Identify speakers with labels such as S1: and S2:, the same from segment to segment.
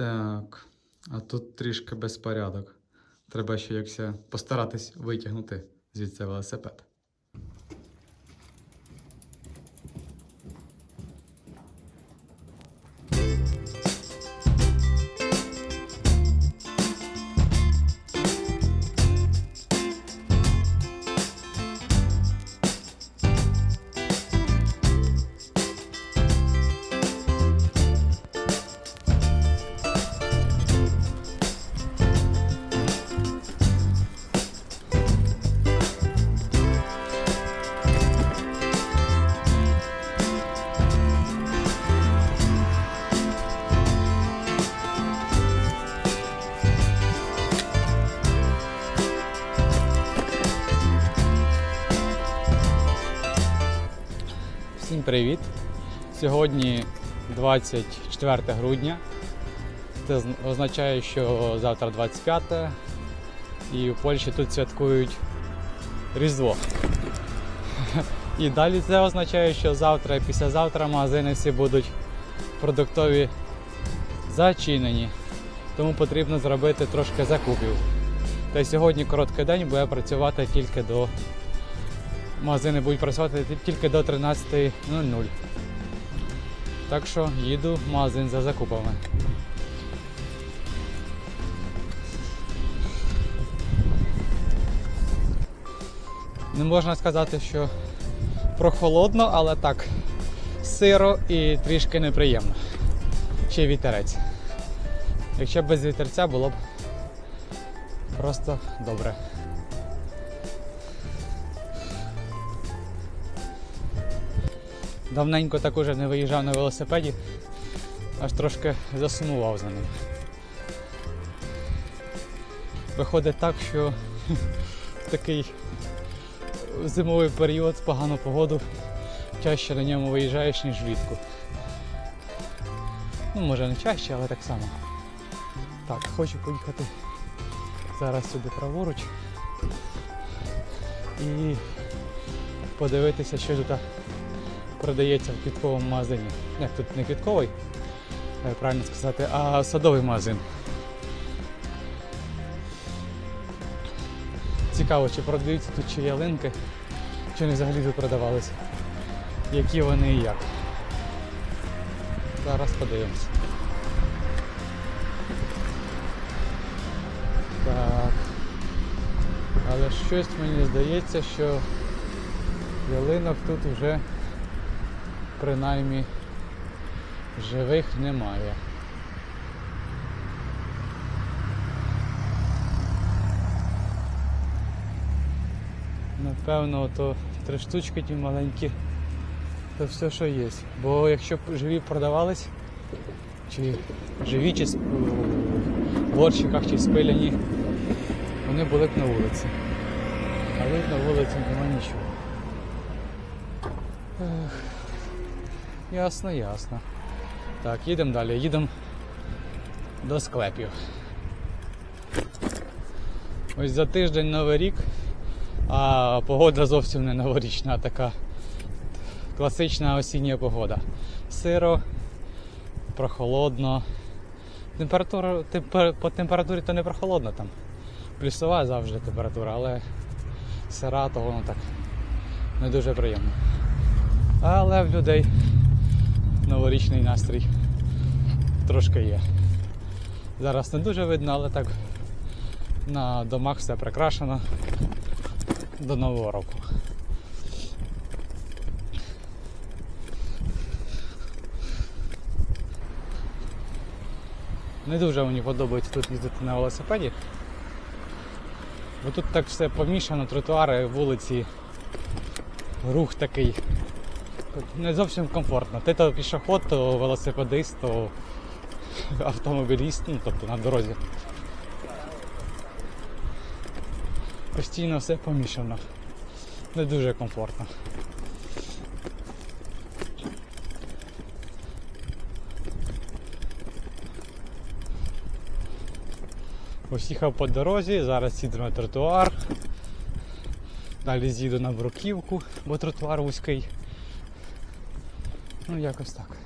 S1: Так, а тут трішки безпорядок. Треба ще якось постаратись витягнути звідси велосипед. Привіт! Сьогодні 24 грудня. Це означає, що завтра 25 і в Польщі тут святкують Різдво. І далі це означає, що завтра і післязавтра магазини всі будуть продуктові зачинені. Тому потрібно зробити трошки закупів. Та сьогодні короткий день буде працювати тільки до магазини будуть працювати тільки до 13.00. Так що їду в магазин за закупами. Не можна сказати, що прохолодно, але так, сиро і трішки неприємно. Ще й вітерець. Якщо б без вітерця було б просто добре. Давненько так уже не виїжджав на велосипеді, аж трошки засумував за ним. Виходить так, що в такий зимовий період в погану погоду чаще на ньому виїжджаєш, ніж влітку. Ну, може не чаще, але так само. Так, хочу поїхати зараз сюди праворуч і подивитися, що тут продається в квітковому магазині. Як тут не квітковий, е, правильно сказати, а садовий магазин. Цікаво, чи продаються тут чи ялинки, чи вони взагалі тут продавалися. Які вони і як. Зараз подивимось. Так. Але щось мені здається, що ялинок тут вже принаймні живих немає. Напевно, то три штучки ті маленькі, то все, що є. Бо якщо б живі продавались, чи живі, чи в горщиках, чи спиляні, вони були б на вулиці. Але на вулиці немає нічого. Ех. Ясно, ясно. Так, їдемо далі, їдемо до склепів. Ось за тиждень новий рік, а погода зовсім не новорічна, а така класична осіння погода. Сиро, прохолодно. Температура, темпер- по температурі то не прохолодно там. Плюсова завжди температура, але сира, то воно так не дуже приємно. Але в людей новорічний настрій трошки є. Зараз не дуже видно, але так на домах все прикрашено до Нового року. Не дуже мені подобається тут їздити на велосипеді. Бо тут так все помішано, тротуари, вулиці, рух такий не зовсім комфортно. Ти то пішоход, то велосипедист, то автомобіліст, ну тобто на дорозі. Постійно все помішано. Не дуже комфортно. Ось їхав по дорозі, зараз їду на тротуар. Далі з'їду на бруківку, бо тротуар вузький. Ну якось так.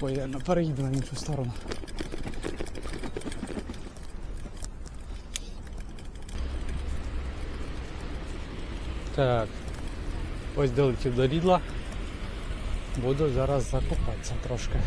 S1: Ой, я переїду на іншу сторону. Так, ось долетів до рідла. Буду зараз закупатися трошки.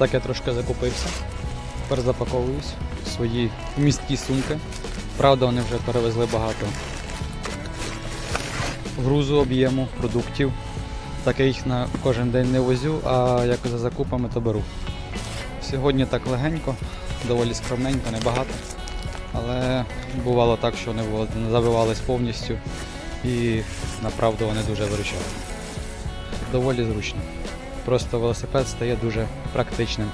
S1: Так я трошки закупився. Тепер запаковуюсь в свої місткі сумки. Правда, вони вже перевезли багато грузу, об'єму, продуктів. Так я їх на кожен день не возю, а як за закупами то беру. Сьогодні так легенько, доволі скромненько, небагато. Але бувало так, що вони забивались повністю і направду вони дуже виручали. Доволі зручно. Просто велосипед стає дуже практичним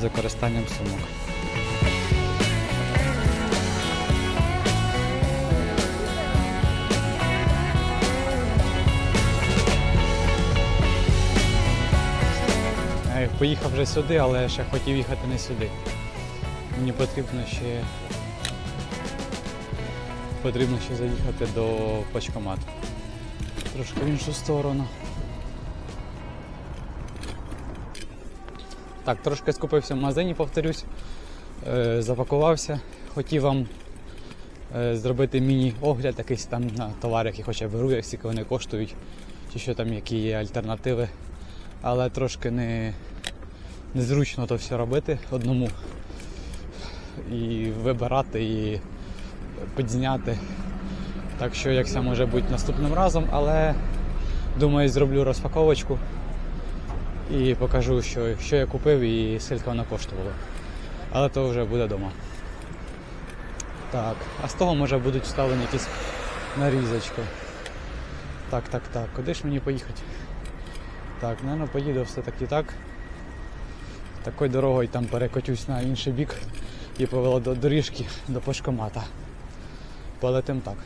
S1: з використанням сумок. Е, Поїхав вже сюди, але ще хотів їхати не сюди. Мені потрібно ще потрібно ще заїхати до почкомату. Трошки в іншу сторону. Так, трошки скупився в магазині, повторюсь. Е, запакувався. Хотів вам е, зробити міні-огляд якийсь там на товар, який хоча б беру, як скільки вони коштують, чи що там, які є альтернативи. Але трошки не, незручно то все робити одному. І вибирати, і підзняти. Так що як це може бути наступним разом, але думаю, зроблю розпаковочку і покажу, що, що я купив і скільки воно коштувало. Але то вже буде вдома. Так, а з того може будуть вставлені якісь нарізочки. Так, так, так. Куди ж мені поїхати? Так, напевно, поїду все-таки так. Такою дорогою там перекотюсь на інший бік і повело до доріжки до пошкомата. Полетим так.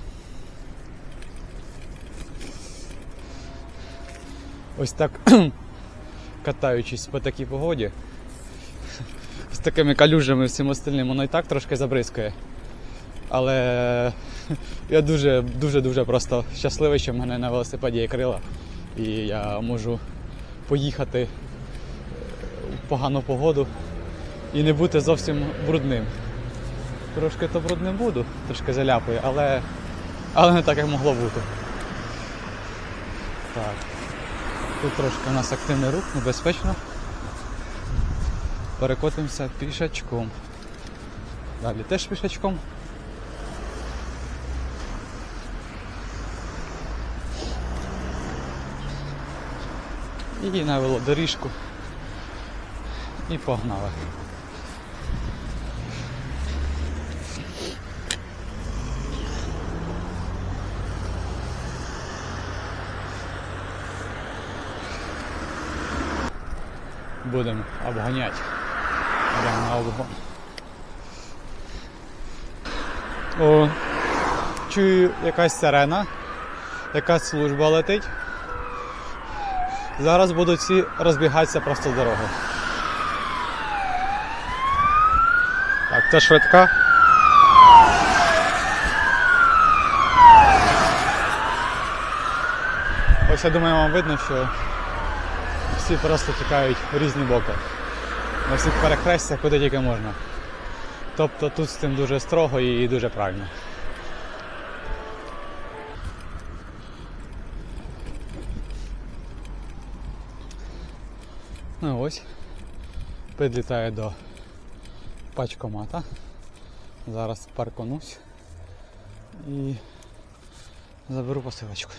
S1: Ось так катаючись по такій погоді. З такими калюжами всім остальним, воно і так трошки забризкає. Але я дуже дуже дуже просто щасливий, що в мене на велосипеді є крила. І я можу поїхати в погану погоду і не бути зовсім брудним. Трошки то брудним буду, трошки заляпаю, але, але не так, як могло бути. Так. Тут трошки у нас активний рух, небезпечно. Перекотимося пішачком. Далі теж пішачком. І на велодоріжку. І погнали. Будемо обганяти. Обгон. О, чую якась сирена, якась служба летить. Зараз будуть всі розбігатися просто з дороги. Так, це швидка. Ось я думаю, вам видно, що всі просто тікають в різні боки. На всіх перехрестях, куди тільки можна. Тобто тут з цим дуже строго і дуже правильно. Ну ось. Підлітаю до пачкомата. Зараз парконусь і заберу посилочку.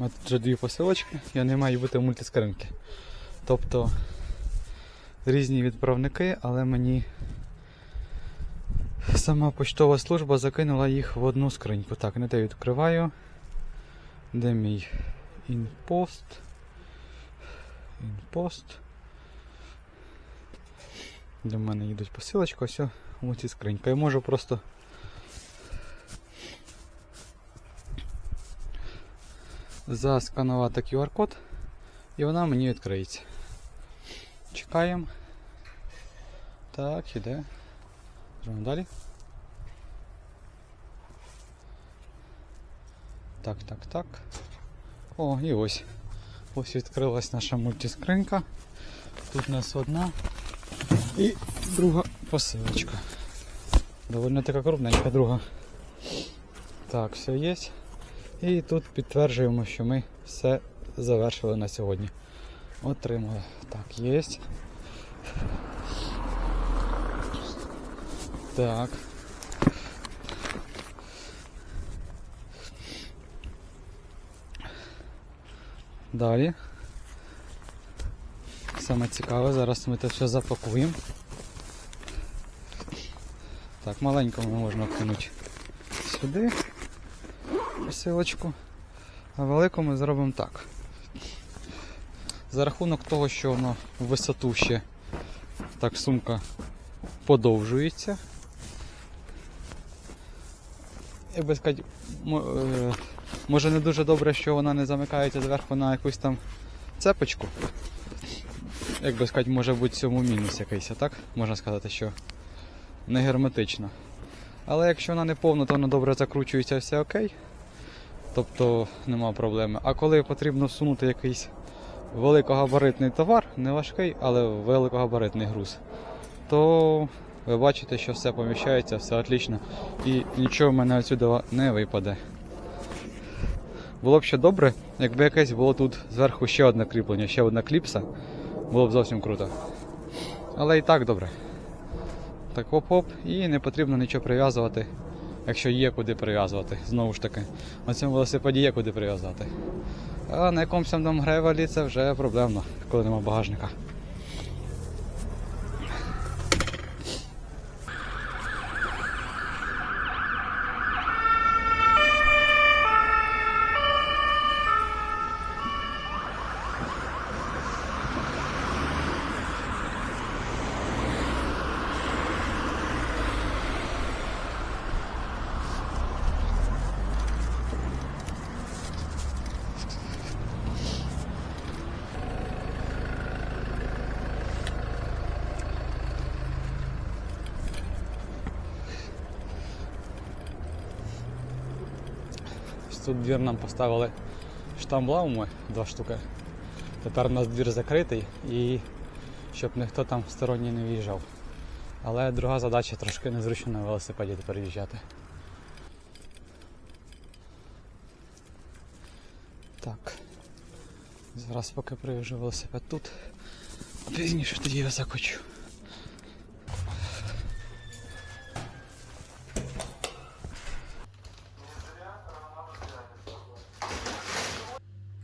S1: У тут вже дві посилочки, і вони мають бути в мультискринки. Тобто різні відправники, але мені сама поштова служба закинула їх в одну скриньку. Так, не те відкриваю. Де мій інпост? Інпост. До мене їдуть посилочки, ось у цій скринька. Я можу просто засканувати QR-код і вона мені відкриється. Чекаємо. Так, іде. Зробимо далі. Так, так, так. О, і ось. Ось відкрилась наша мультискринька. Тут у нас одна і друга посилочка. Довольно така крупненька друга. Так, все є. І тут підтверджуємо, що ми все завершили на сьогодні. Отримали. Так, є. Так. Далі. Саме цікаве, зараз ми це все запакуємо. Так, маленькому можна вкинути сюди посилочку, а велику ми зробимо так. За рахунок того, що воно в висоту ще так сумка подовжується. Як би сказати, е, може не дуже добре, що вона не замикається зверху на якусь там цепочку. Як би сказати, може бути цьому мінус якийсь, так? Можна сказати, що не герметично. Але якщо вона не повна, то вона добре закручується, все окей. Тобто нема проблеми. А коли потрібно всунути якийсь великогабаритний товар, не важкий, але великогабаритний груз, то ви бачите, що все поміщається, все отлично. І нічого в мене отсюди не випаде. Було б ще добре, якби якесь було тут зверху ще одне кріплення, ще одна кліпса, було б зовсім круто. Але і так добре. Так оп-оп, і не потрібно нічого прив'язувати, якщо є куди прив'язувати. Знову ж таки, на цьому велосипеді є куди прив'язати. А на якомусь там гревелі це вже проблемно, коли нема багажника. Тут двір нам поставили штамблауми, два штуки. Тепер у нас двір закритий і щоб ніхто там сторонній не виїжджав. Але друга задача трошки незручно на велосипеді тепер їжджати. Так. Зараз поки прив'яжу велосипед тут. Пізніше тоді я закочу.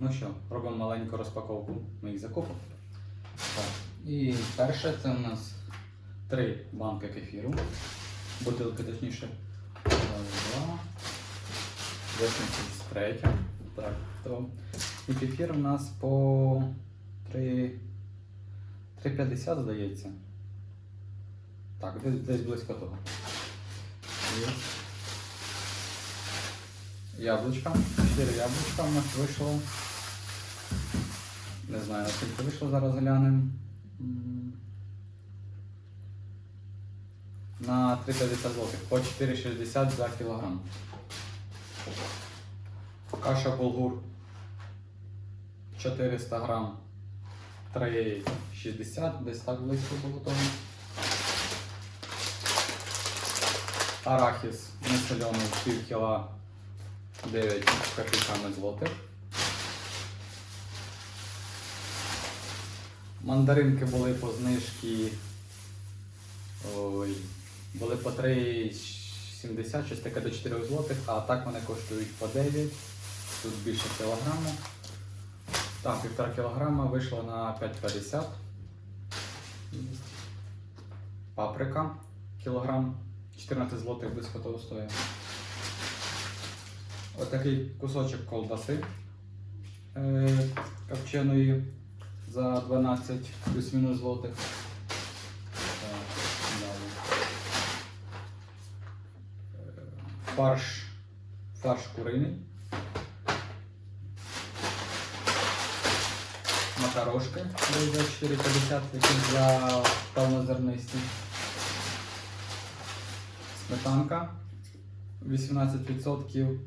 S1: Ну що, робимо маленьку розпаковку моїх закупок. Так. І перше це у нас три банки кефіру. Бутилки точніше. Два. 83. Так, то. І кефір у нас по 3. 3,50 здається. Так, десь, десь близько того. Яблучка. 4 яблучка у нас вийшло. Не знаю, наскільки вийшло, зараз глянемо. На 3,50 злотих, по 4,60 за кілограм. Каша булгур 400 грам 3,60, десь так близько було тому. Арахіс несолений пів кіла 9 копійками злотих. Мандаринки були по знижці. Ой, були по 3,70, щось таке до 4 злотих, а так вони коштують по 9. тут більше кілограму. Там півтора кілограма вийшло на 5,50. Паприка кілограм 14 злотих близько того стоїть. Отакий кусочок колбаси е, копченої за 12 плюс-мінус злотих. Е, Фарш, фарш куриний. Макарошки за 4,50, які для повнозернисті. Сметанка 18%,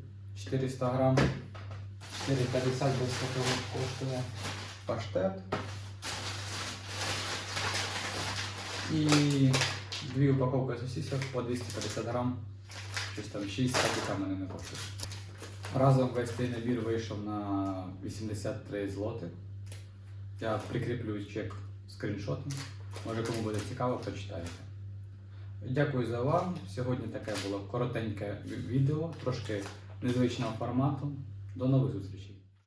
S1: 400 грам, 4,50 без такого коштує паштет. І дві упаковки сосисок по 250 грам. Щось там 6 пакетів мене не коштує. Разом весь цей набір вийшов на 83 злоти. Я прикріплю чек скріншотом. Може кому буде цікаво, прочитайте. Дякую за увагу. Сьогодні таке було коротеньке відео, трошки незвичного формату. До нових зустрічей.